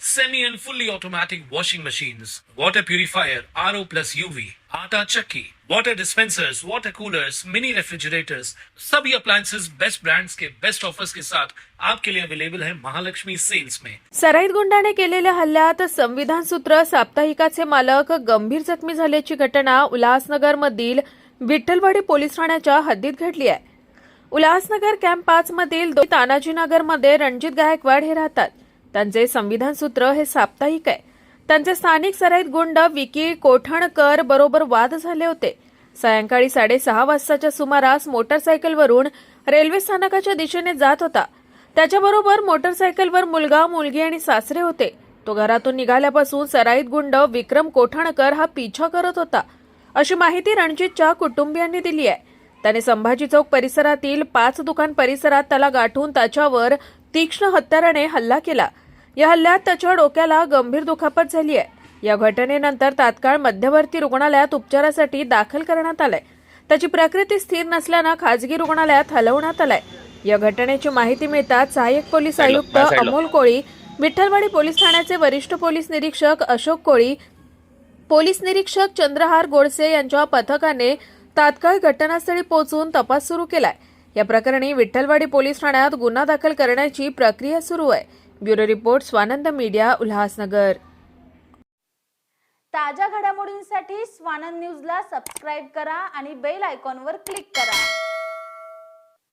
semi and fully automatic washing machines, water purifier, RO plus UV, आटा चक्की, water dispensers, water coolers, mini refrigerators, सभी appliances best brands के best offers के साथ आपके लिए अवेलेबल है महालक्ष्मी सेल्स में सराईत गुंडाने केलेल्या हल्ल्यात संविधान सूत्र साप्ताहिकाचे मालक गंभीर जखमी झाल्याची घटना उल्हासनगर मधील विठ्ठलवाडी पोलीस ठाण्याच्या हद्दीत घडली आहे. उल्हासनगर कॅम्प पाच मधील तानाजीनगरमध्ये रणजित गायकवाड हे राहतात. त्यांचे संविधान सूत्र हे साप्ताहिक आहे. त्यांचे स्थानिक सराईत गुंड विकी कोठणकर बरोबर वाद झाले होते. सायंकाळी साडेसहा वाजताच्या सुमारास मोटरसायकलवरून रेल्वे स्थानकाच्या दिशेने जात होता. त्याच्याबरोबर मोटरसायकलवर मुलगा मुलगी आणि सासरे होते. तो घरातून निघाल्यापासून सराईत गुंड विक्रम कोठाणकर हा पिछा करत होता. अशी माहिती रणजितच्या कुटुंबियांनी दिली आहे. त्याने संभाजी चौक परिसरातील पाच दुकान परिसरात त्याला गाठून त्याच्यावर तीक्ष्ण हत्याराने हल्ला केला. या हल्ल्यात त्याच्या डोक्याला गंभीर दुखापत झाली आहे. या घटनेनंतर तात्काळ मध्यवर्ती रुग्णालयात उपचारासाठी दाखल करण्यात आलंय. त्याची प्रकृती स्थिर नसल्यानं खासगी रुग्णालयात हलवण्यात आलाय. या घटनेची माहिती मिळताच सहाय्यक पोलीस आयुक्त अमोल कोळी विठ्ठलवाडी पोलीस ठाण्याचे वरिष्ठ पोलीस निरीक्षक अशोक कोळी पोलीस निरीक्षक चंद्रहार गोडसे यांच्या पथकाने तात्काळ घटनास्थळी पोहोचून तपास सुरू केलाय. या प्रकरणी विठ्ठलवाडी पोलीस ठाण्यात गुन्हा दाखल करण्याची प्रक्रिया सुरू आहे. Bureau report Swanand media Ulhasnagar. ताज्या घडामोडींसाठी स्वानंद न्यूजला सबस्क्राईब करा आणि बेल आयकॉनवर क्लिक करा.